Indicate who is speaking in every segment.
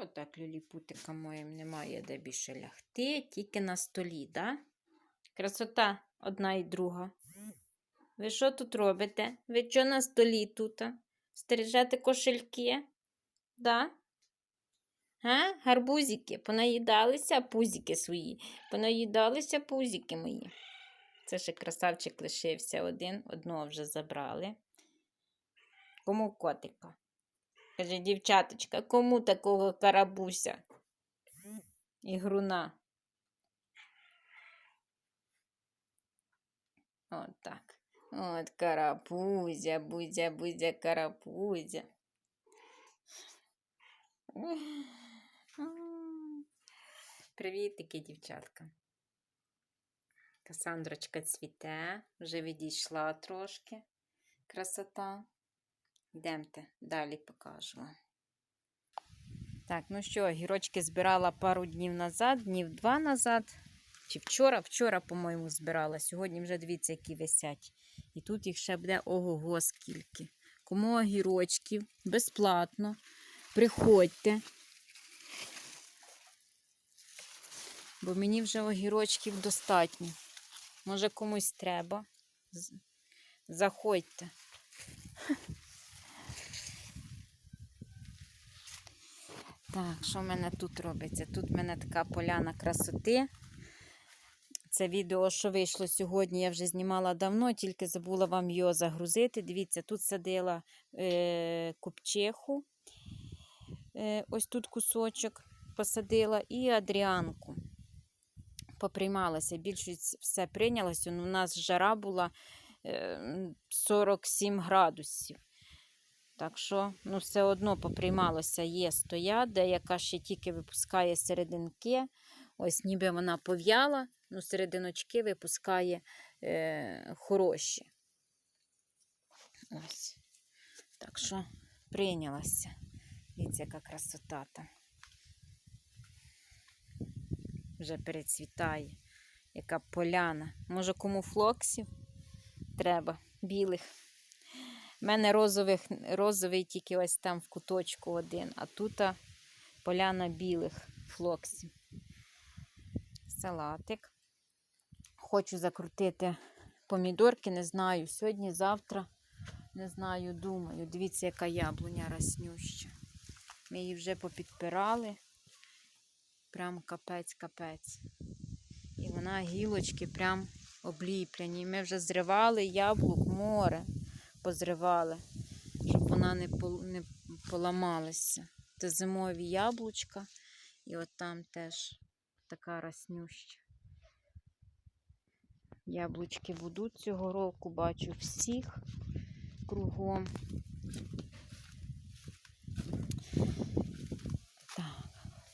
Speaker 1: Отак люліпутика моїм немає де більше лягти, тільки на столі, да? Красота одна і друга. Ви що тут робите? Ви що на столі тут? Стережете кошельки? Да? Га? Гарбузики, понаїдалися пузики свої, понаїдалися пузики мої. Це ще красавчик лишився один, одного вже забрали. Кому котика? Каже, дівчаточка, кому такого карабуся? І груна. От так. От карапузя, бузя, бузя, карапузя. Привітики, дівчатка. Касандрочка цвіте, вже відійшла трошки. Красота. Йдемте, далі покажу. Так, ну що, гірочки збирала пару днів назад, днів два назад. Чи вчора? Вчора, по-моєму, збирала. Сьогодні вже дивіться, які висять. І тут їх ще буде ого-го скільки. Кому огірочків безплатно. Приходьте. Бо мені вже огірочків достатньо. Може комусь треба. Заходьте. Так, що в мене тут робиться? Тут в мене така поляна красоти. Це відео, що вийшло сьогодні, я вже знімала давно, тільки забула вам його загрузити. Дивіться, тут садила е, купчиху. Е, ось тут кусочок посадила і адріанку. Поприймалася. Більшість все прийнялося. У нас жара була е, 47 градусів. Так що, ну, все одно поприймалося, є стоять, деяка ще тільки випускає серединки. Ось ніби вона пов'яла, ну, серединочки випускає е, хороші. Ось. Так що прийнялася. Дивіться, яка красота там. Вже перецвітає. Яка поляна. Може, кому флоксів треба, білих. У мене розових, розовий тільки ось там в куточку один, а тут поляна білих флоксів. Салатик. Хочу закрутити помідорки, не знаю. Сьогодні, завтра, не знаю, думаю. Дивіться, яка яблуня раснюща. Ми її вже попідпирали. Прям капець-капець. І вона гілочки прям обліпляні. Ми вже зривали яблук море позривали, щоб вона не, не поламалася. Це зимові яблучка, і от там теж така роснюща. Яблучки будуть цього року, бачу всіх кругом.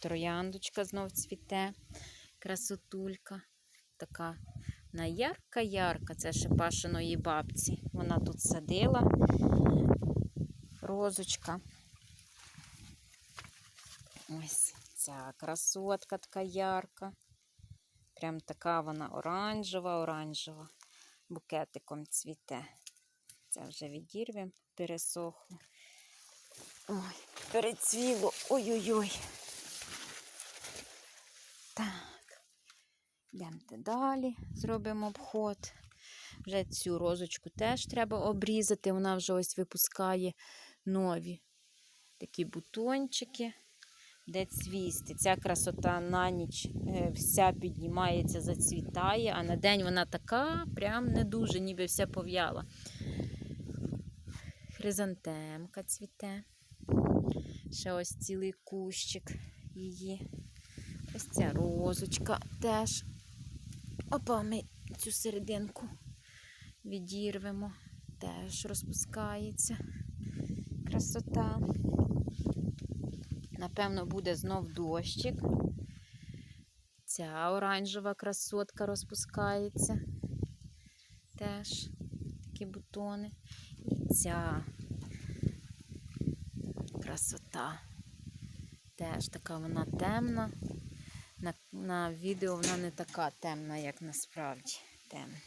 Speaker 1: Трояндочка знов цвіте, красотулька. Така на ярка-ярка, це ще бабці. Вона тут садила розочка. Ось ця красотка така ярка. Прям така вона оранжева, оранжева. Букетиком цвіте. Це вже відірвемо, пересохло. Ой, перецвіло. Ой-ой-ой. Так. Йдемте далі, зробимо обход. Вже цю розочку теж треба обрізати. Вона вже ось випускає нові такі бутончики, де цвісти. Ця красота на ніч е, вся піднімається, зацвітає, а на день вона така, прям не дуже, ніби вся пов'яла. Хризантемка цвіте. Ще ось цілий кущик її. Ось ця розочка теж. Опа, ми цю серединку відірвемо. Теж розпускається. Красота. Напевно, буде знов дощик. Ця оранжева красотка розпускається. Теж такі бутони. І ця красота. Теж така вона темна. На, на відео вона не така темна, як насправді темна.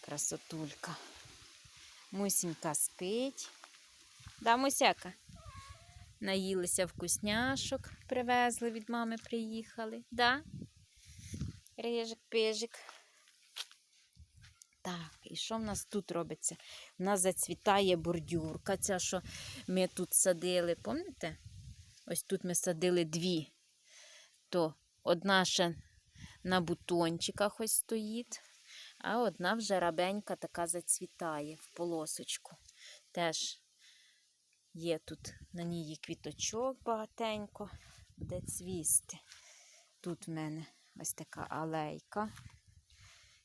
Speaker 1: Красотулька. Мусінька спить. Да, Мусяка? Наїлися вкусняшок, привезли від мами, приїхали. Да? Рижик, пижик. Так, і що в нас тут робиться? У нас зацвітає бордюрка, ця, що ми тут садили. Пам'ятаєте? Ось тут ми садили дві. То одна ще на бутончиках ось стоїть, а одна вже рабенька така зацвітає в полосочку. Теж є тут на ній квіточок багатенько, буде цвісти. Тут в мене ось така алейка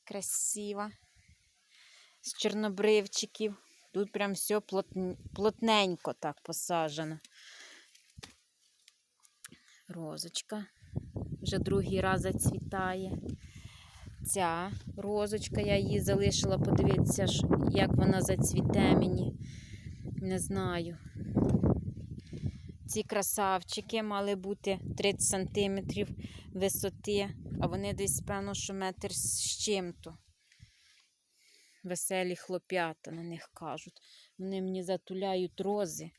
Speaker 1: красива з чорнобривчиків. Тут прям все плотненько так посаджено. Розочка вже другий раз зацвітає. Ця розочка, я її залишила, подивитися, як вона зацвіте мені. Не знаю. Ці красавчики мали бути 30 см висоти, а вони десь, певно, що метр з чим-то. Веселі хлоп'ята на них кажуть. Вони мені затуляють рози.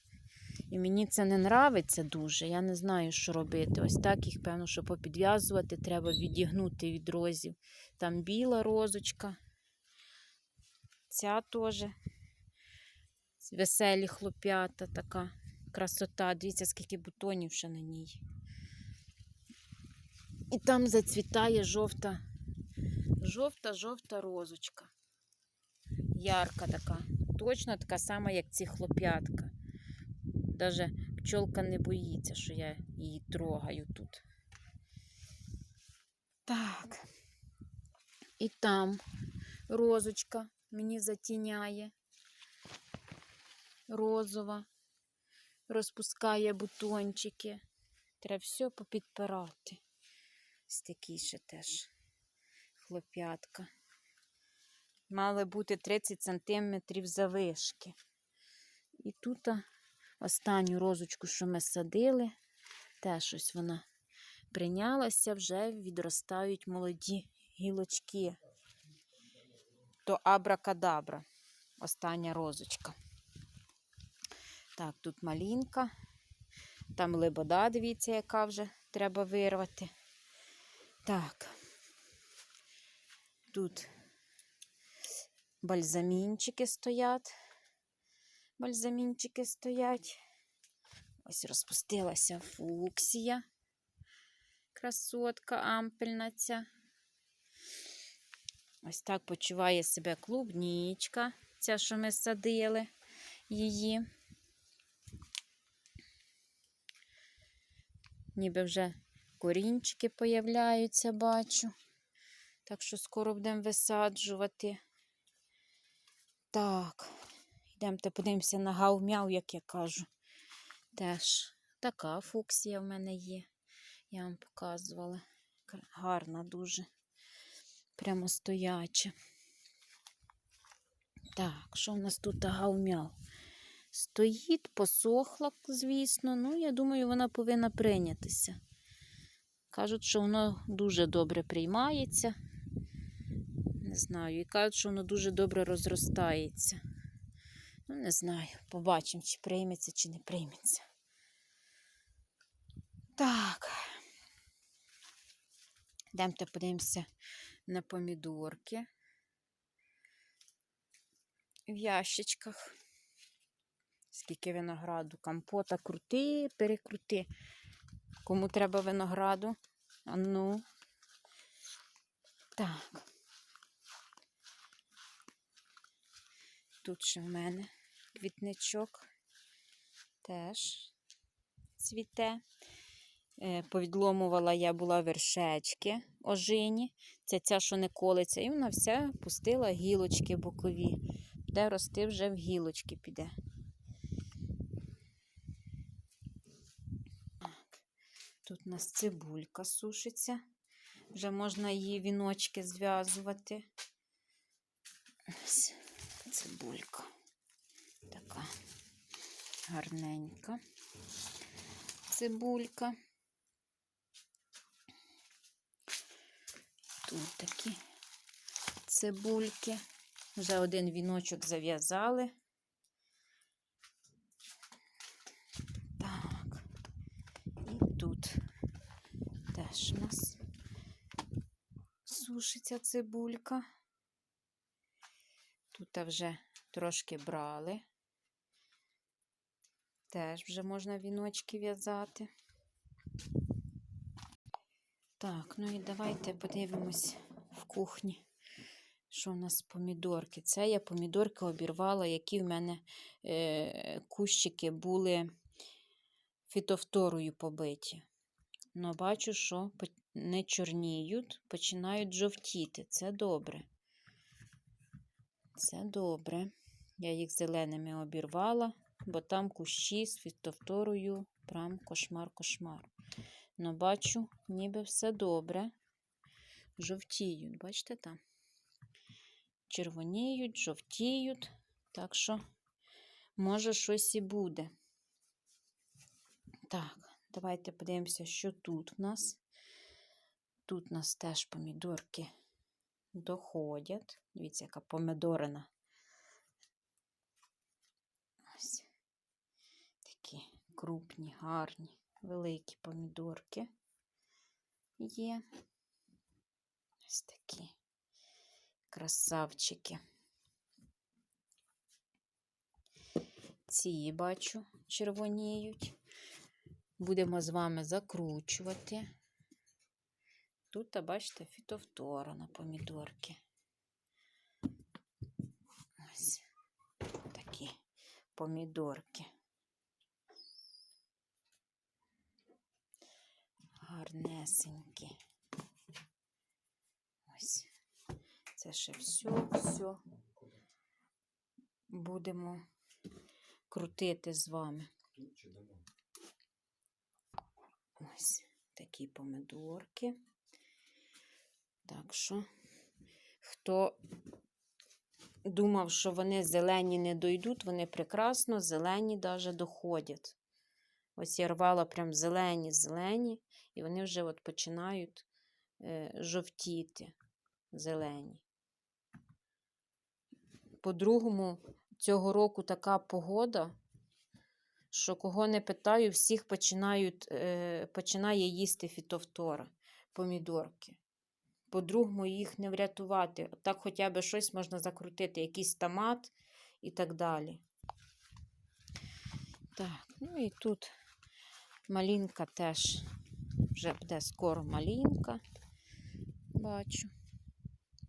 Speaker 1: І мені це не нравиться дуже. Я не знаю, що робити. Ось так їх, певно, що попідв'язувати, треба відігнути від розів. Там біла розочка. Ця теж. Веселі хлоп'ята, така красота. Дивіться, скільки бутонів ще на ній. І там зацвітає жовта, жовта-жовта розочка. Ярка така. Точно така сама, як ці хлоп'ятка. Даже пчолка не боїться, що я її трогаю тут. Так. І там розочка мені затіняє. Розова. Розпускає бутончики. Треба все попідпирати. Ось теж хлоп'ятка. Мали бути 30 сантиметрів завишки. І тут останню розочку, що ми садили, теж ось вона прийнялася, вже відростають молоді гілочки. То абракадабра, остання розочка. Так, тут малінка, там лебода, дивіться, яка вже треба вирвати. Так, тут бальзамінчики стоять. Бальзамінчики стоять. Ось розпустилася фуксія. Красотка ампельна ця. Ось так почуває себе клубнічка, ця, що ми садили її. Ніби вже корінчики появляються, бачу. Так що скоро будемо висаджувати. Так, йдемте подивимося на гав-мяу, як я кажу. Теж така фуксія в мене є. Я вам показувала. Гарна дуже. Прямо стояча. Так, що в нас тут гав-мяу? Стоїть, посохла, звісно. Ну, я думаю, вона повинна прийнятися. Кажуть, що воно дуже добре приймається. Не знаю. І кажуть, що воно дуже добре розростається. Ну, не знаю. Побачимо, чи прийметься, чи не прийметься. Так. Йдемте подивимося на помідорки в ящичках. Скільки винограду, компота, крути, перекрути. Кому треба винограду? А ну. Так. Тут ще в мене квітничок теж цвіте. Е, Повідломувала я була вершечки ожині. Це ця, що не колиться, і вона вся пустила гілочки бокові. Де рости вже в гілочки піде. Тут у нас цибулька сушиться. Вже можна її віночки зв'язувати. Ось цибулька. Гарненька. Цибулька. Тут такі цибульки. Вже один віночок зав'язали. Так. і тут теж у нас сушиться цибулька. Тут вже трошки брали. Теж вже можна віночки в'язати. Так, ну і давайте подивимось в кухні, що у нас помідорки. Це я помідорки обірвала, які в мене е, кущики були фітофторою побиті. Но бачу, що не чорніють, починають жовтіти. Це добре. Це добре. Я їх зеленими обірвала, бо там кущі з фітофторою прям кошмар-кошмар. Но бачу, ніби все добре. Жовтіють, бачите там? Червоніють, жовтіють. Так що, може, щось і буде. Так, давайте подивимося, що тут в нас. Тут у нас теж помідорки доходять. Дивіться, яка помідорина. Ось такі крупні, гарні, великі помідорки є. Ось такі красавчики. Ці бачу червоніють. Будемо з вами закручувати. Тут, бачите, фітофтора на помідорки. Ось такі помідорки. Гарнесенькі. Ось. Це ще все, все. Будемо крутити з вами. Ось такі помидорки. Так що, хто думав, що вони зелені не дойдуть, вони прекрасно зелені даже доходять. Ось я рвала прям зелені, зелені, і вони вже от починають е, жовтіти зелені. По-другому, цього року така погода, що кого не питаю, всіх починають, е, починає їсти фітофтора, помідорки. По-другому їх не врятувати. Так хоча б щось можна закрутити, якийсь томат і так далі. Так, ну і тут малінка теж вже буде скоро малінка. Бачу.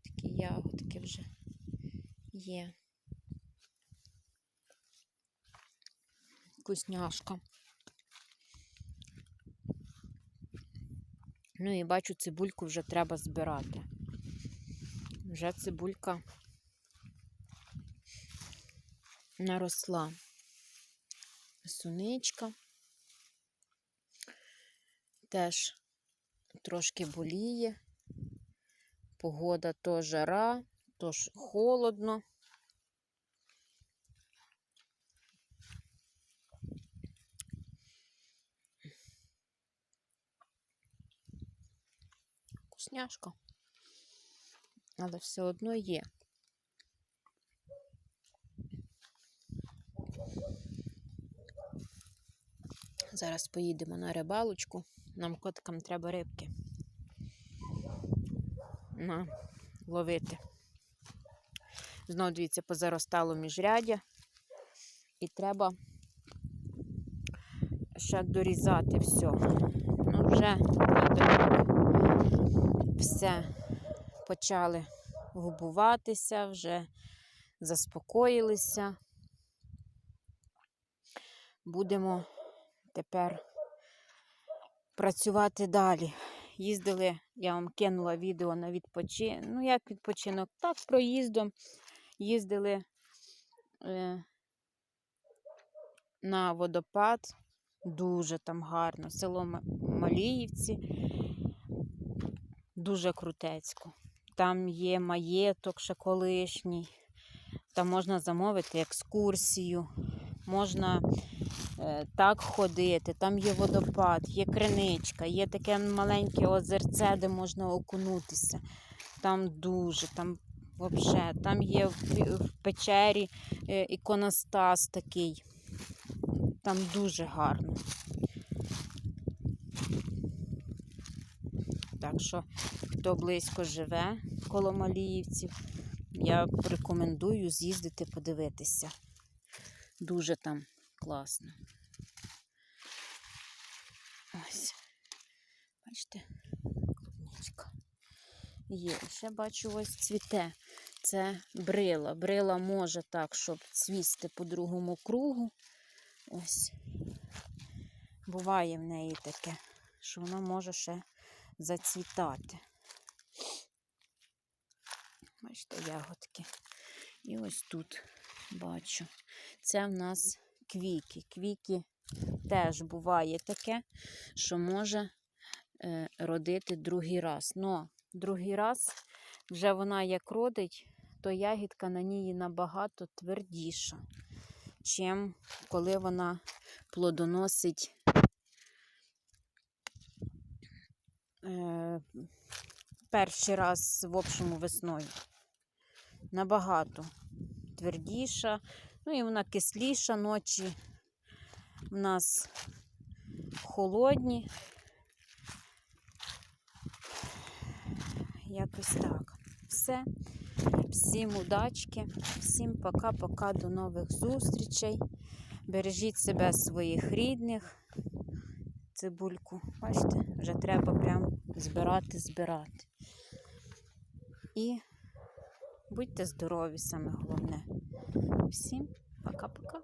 Speaker 1: Такі ягодки вже є. Вкусняшка. Ну і бачу, цибульку вже треба збирати. Вже цибулька наросла. Суничка. Теж трошки боліє. Погода то жара, то ж холодно. Вкусняшка. Але все одно є. Зараз поїдемо на рибалочку. Нам коткам треба рибки. На ловити. Знову дивіться, позаростало міжрядя. І треба ще дорізати все. Ну, вже все почали губуватися, вже заспокоїлися. Будемо тепер працювати далі. Їздили, я вам кинула відео на відпочинок. Ну, як відпочинок? Так, проїздом. Їздили е, на водопад. Дуже там гарно. Село Маліївці. Дуже крутецько. Там є маєток ще колишній. Там можна замовити екскурсію, можна так ходити. Там є водопад, є криничка, є таке маленьке озерце, де можна окунутися. Там дуже, там взагалі, там є в, печері е, іконостас такий. Там дуже гарно. Так що, хто близько живе коло Маліївців, я рекомендую з'їздити подивитися. Дуже там класно. Ось. Бачите, клубничка. Є. Ще бачу, ось цвіте. Це брила. Брила може так, щоб цвісти по другому кругу. Ось. Буває в неї таке, що вона може ще зацвітати. Бачите, ягодки. І ось тут бачу. Це в нас квіки. Квіки теж буває таке, що може е, родити другий раз. Но другий раз вже вона як родить, то ягідка на ній набагато твердіша, чим коли вона плодоносить е, перший раз в общому весною. Набагато твердіша, ну і вона кисліша ночі. У нас холодні. Якось так. Все. Всім удачки, всім пока-пока, до нових зустрічей. Бережіть себе, своїх рідних. Цибульку, бачите, вже треба прям збирати, збирати. І будьте здорові, саме головне. Всім пока-пока.